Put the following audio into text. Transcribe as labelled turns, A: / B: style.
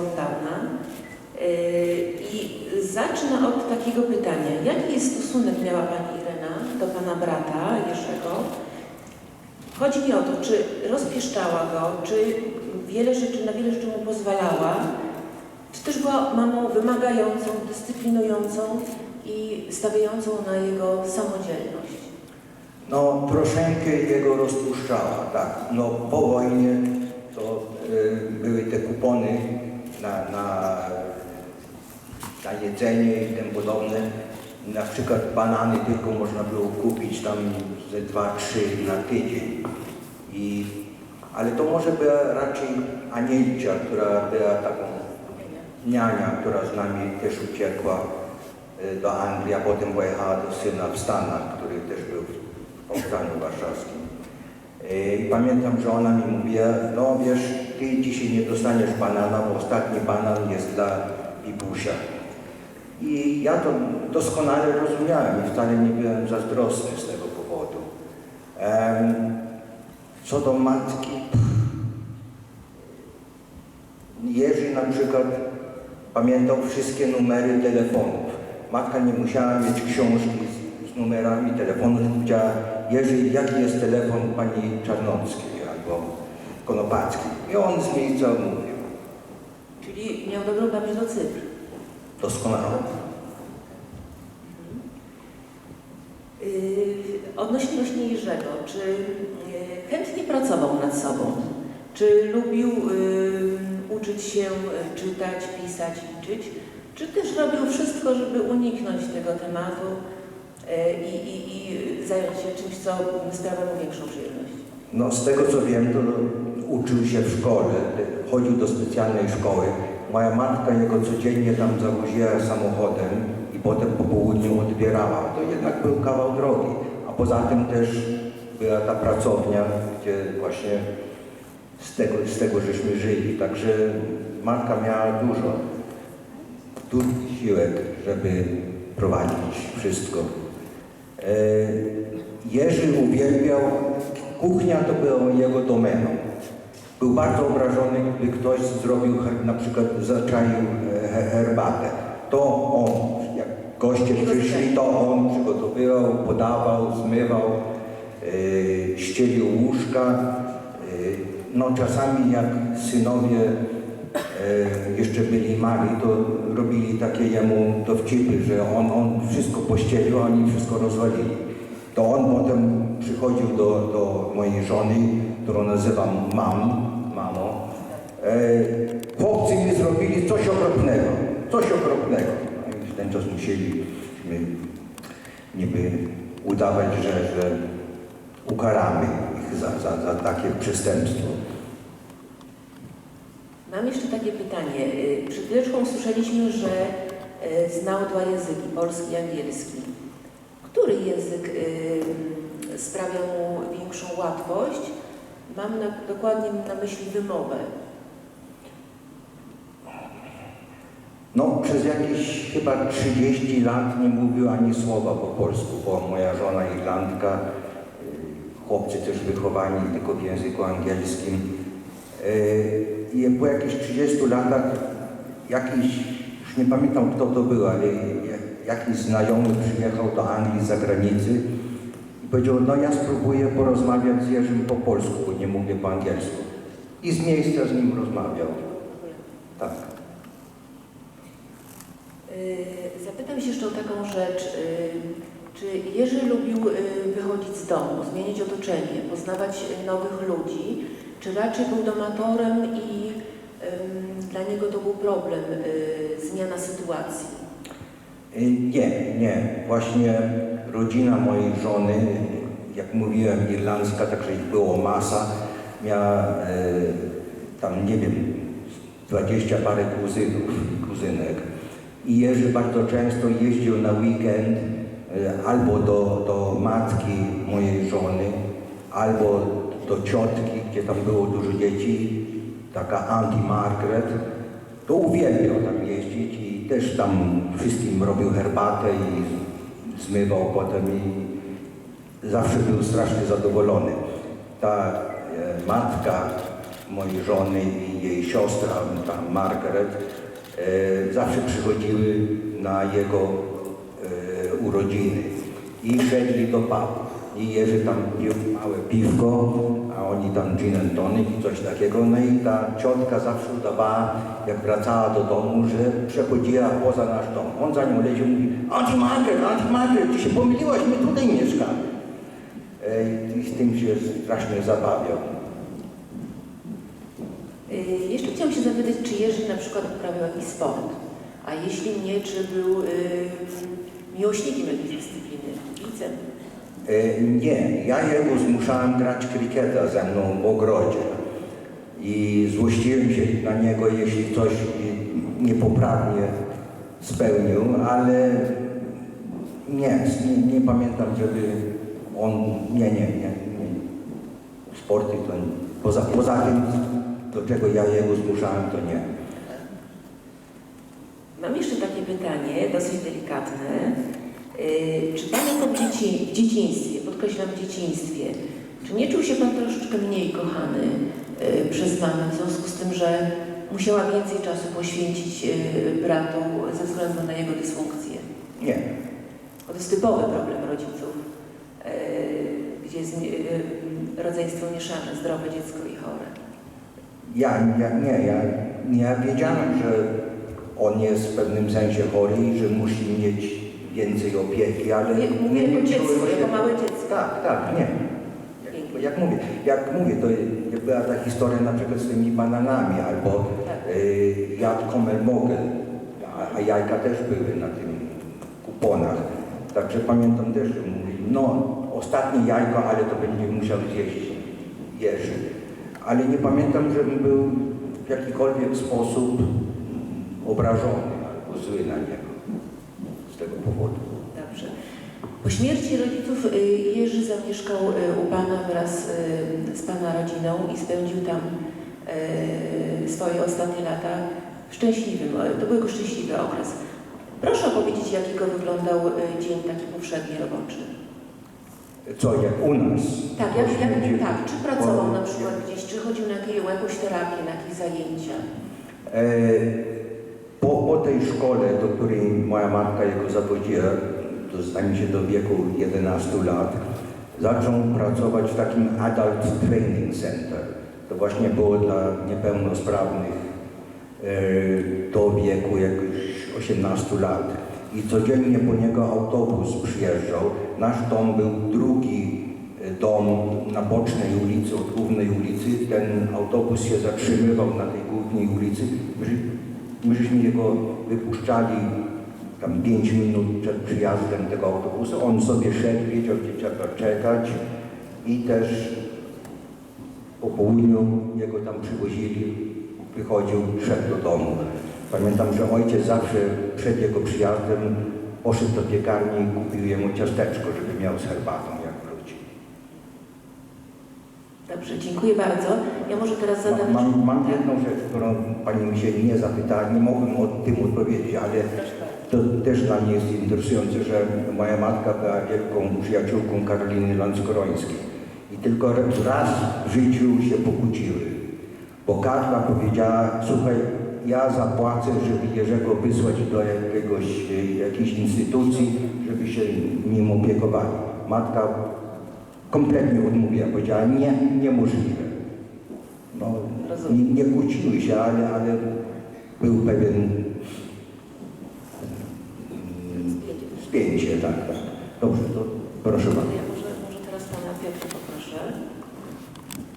A: Downa. Yy, I zacznę od takiego pytania. Jaki jest stosunek miała Pani Irena do Pana brata Jerzego? Chodzi mi o to, czy rozpieszczała go, czy wiele rzeczy, na wiele rzeczy mu pozwalała, czy też była mamą wymagającą, dyscyplinującą i stawiającą na jego samodzielność?
B: No, troszeczkę jego rozpuszczała, tak. No, po wojnie to y, były te kupony na, na, na jedzenie i tym podobne. Na przykład banany tylko można było kupić tam ze dwa, trzy na tydzień. I, ale to może była raczej Anielcia, która była taką niania, która z nami też uciekła y, do Anglii, a potem pojechała do syna w Stanach, który też był w powstaniu warszawskim. Y, I pamiętam, że ona mi mówiła, no wiesz, ty dzisiaj nie dostaniesz banana, bo ostatni banan jest dla Bibusia. I ja to doskonale rozumiałem i wcale nie byłem zazdrosny z tego powodu. Co do matki, Jerzy na przykład pamiętał wszystkie numery telefonów. Matka nie musiała mieć książki z, z numerami telefonów, powiedziała, Jerzy, jaki jest telefon pani Czarnockiej albo Konopackiej. I on z miejsca mówił.
A: Czyli miał dobrą pamięć do cyfr.
B: Doskonale.
A: Yy, Odnośnie właśnie Jerzego, czy yy, chętnie pracował nad sobą? Czy lubił yy, uczyć się czytać, pisać, liczyć? Czy też robił wszystko, żeby uniknąć tego tematu i, i, i zająć się czymś, co sprawia mu większą przyjemność?
B: No z tego co wiem, to uczył się w szkole, chodził do specjalnej szkoły. Moja matka jego codziennie tam zawoziła samochodem i potem po południu odbierała. To jednak był kawał drogi. A poza tym też była ta pracownia, gdzie właśnie z tego, z tego żeśmy żyli. Także matka miała dużo, dużo siłek, żeby prowadzić wszystko. E, Jerzy uwielbiał, kuchnia to była jego domeną. Był bardzo obrażony, gdy ktoś zrobił, na przykład zaczaił e, he- herbatę. To on, jak goście przyszli, to on przygotowywał, podawał, zmywał, e, ścielił łóżka. E, no czasami jak synowie e, jeszcze byli mali, to robili takie jemu dowcipy, że on, on wszystko pościelił, a oni wszystko rozwalili. To on potem przychodził do, do mojej żony, którą nazywam mam, mamo. E, chłopcy mi zrobili coś okropnego, coś okropnego. No i w ten czas musieliśmy niby udawać, że, że ukaramy ich za, za, za takie przestępstwo.
A: Mam jeszcze takie pytanie. Yy, Przed chwileczką usłyszeliśmy, że yy, znał dwa języki, polski i angielski. Który język yy, sprawia mu większą łatwość? Mam na, dokładnie na myśli wymowę.
B: No, przez jakieś chyba 30 lat nie mówił ani słowa po polsku, bo moja żona Irlandka, y, chłopcy też wychowani tylko w języku angielskim. Y, I po jakichś 30 latach jakiś, już nie pamiętam kto to był, ale ja- jakiś znajomy przyjechał do Anglii z zagranicy powiedział, no ja spróbuję porozmawiać z Jerzym po polsku, bo nie mówię po angielsku. I z miejsca z nim rozmawiał. Tak.
A: Yy, Zapytam się jeszcze o taką rzecz. Yy, Czy Jerzy lubił yy, wychodzić z domu, zmienić otoczenie, poznawać nowych ludzi, czy raczej był domatorem i dla niego to był problem, zmiana sytuacji?
B: Y, Nie, nie. Właśnie rodzina mojej żony, jak mówiłem, irlandzka, także ich było masa, miała e, tam, nie wiem, dwadzieścia parę kuzynów i kuzynek. I Jerzy bardzo często jeździł na weekend e, albo do, do matki mojej żony, albo do ciotki, gdzie tam było dużo dzieci, taka Auntie Margaret, to uwielbiał tam jeździć też tam wszystkim robił herbatę i zmywał potem i zawsze był strasznie zadowolony. Ta e, matka mojej żony i jej siostra, tam Margaret, e, zawsze przychodziły na jego e, urodziny i szedli do pubu. I Jerzy tam pił małe piwko, oni tam gin and tonic i coś takiego. No i ta ciotka zawsze udawała, jak wracała do domu, że przechodziła poza nasz dom. On za nią leci i mówi, Auntie Margaret, ty się pomyliłaś, my tutaj mieszkamy. I z tym się strasznie zabawiał.
A: Jeszcze chciałam się zapytać, czy Jerzy na przykład uprawiał jakiś sport? A jeśli nie, czy był y, miłośnikiem jakiejś dyscypliny? Kibicem?
B: E, Nie, ja jego zmuszałem grać kriketa ze mną w ogrodzie i złościłem się na niego, jeśli coś niepoprawnie spełnił, ale nie, nie, nie pamiętam, żeby on, nie, nie, nie, nie. sporty to nie. Poza, poza tym, do czego ja jego zmuszałem, to nie.
A: Mam jeszcze takie pytanie, dosyć delikatne. Y, Czy Pan jako dzieci, w dzieciństwie, podkreślam w dzieciństwie, czy nie czuł się Pan troszeczkę mniej kochany y, przez mamę w związku z tym, że musiała więcej czasu poświęcić y, bratu ze względu na jego dysfunkcję?
B: Nie.
A: To jest typowy problem rodziców, gdzie jest rodzeństwo mieszane, zdrowe dziecko i chore.
B: Ja, ja nie, ja, ja wiedziałem, że on jest w pewnym sensie chory i że musi mieć więcej opieki, ale
A: Mówię, mówię
B: nie się-
A: jako małe dziecko.
B: Tak, tak, nie. Jak, jak mówię, jak mówię, to była ta historia na przykład z tymi bananami, albo
A: Tak.
B: y, jadł Komel Mogel, a, a jajka też były na tym kuponach. Także pamiętam też, że mówi, no ostatnie jajko, ale to będzie musiał zjeść Jerzy. Ale nie pamiętam, żebym był w jakikolwiek sposób obrażony albo zły na niego tego powodu.
A: Dobrze. Po śmierci rodziców y, Jerzy zamieszkał y, u Pana wraz y, z Pana rodziną i spędził tam swoje ostatnie lata w szczęśliwym, to był jego szczęśliwy okres. Proszę opowiedzieć, jakiego wyglądał dzień taki powszedni roboczy.
B: Co, jak u nas?
A: Tak, jak, jak, tak, czy pracował na przykład gdzieś, czy chodził na jakieś, jakąś terapię, na jakieś zajęcia.
B: E, Po, po tej szkole, do której moja matka jego zawodziła, mi się do wieku 11 lat, zaczął pracować w takim Adult Training Center. To właśnie było dla niepełnosprawnych e, do wieku jakoś 18 lat. I codziennie po niego autobus przyjeżdżał. Nasz dom był drugi e, dom na bocznej ulicy, od głównej ulicy. Ten autobus się zatrzymywał na tej głównej ulicy. My- My żeśmy jego wypuszczali tam 5 minut przed przyjazdem tego autobusu. On sobie szedł, wiedział gdzie trzeba czekać i też po południu jego tam przywozili, wychodził, szedł do domu. Pamiętam, że ojciec zawsze przed jego przyjazdem poszedł do piekarni i kupił jemu ciasteczko, żeby miał z herbatą jak wróci.
A: Dobrze, dziękuję bardzo. Ja może teraz zadam...
B: Mam, mam, mam jedną rzecz, którą Pani mi się nie zapytała, nie mogłem o tym odpowiedzieć, ale to też dla mnie jest interesujące, że moja matka była wielką przyjaciółką Karoliny Lanskorońskiej. I tylko raz w życiu się pokłóciły, bo Karla powiedziała, słuchaj, ja zapłacę, żeby Jerzego wysłać do jakiegoś, e, jakiejś instytucji, żeby się nim opiekowali. Matka kompletnie odmówiła, powiedziała, nie, niemożliwe. No, nie, nie kłóciły się, ale, ale był pewien spięcie, tak, tak. Dobrze, to proszę bardzo.
A: Ja może, może teraz Pana Piotra poproszę.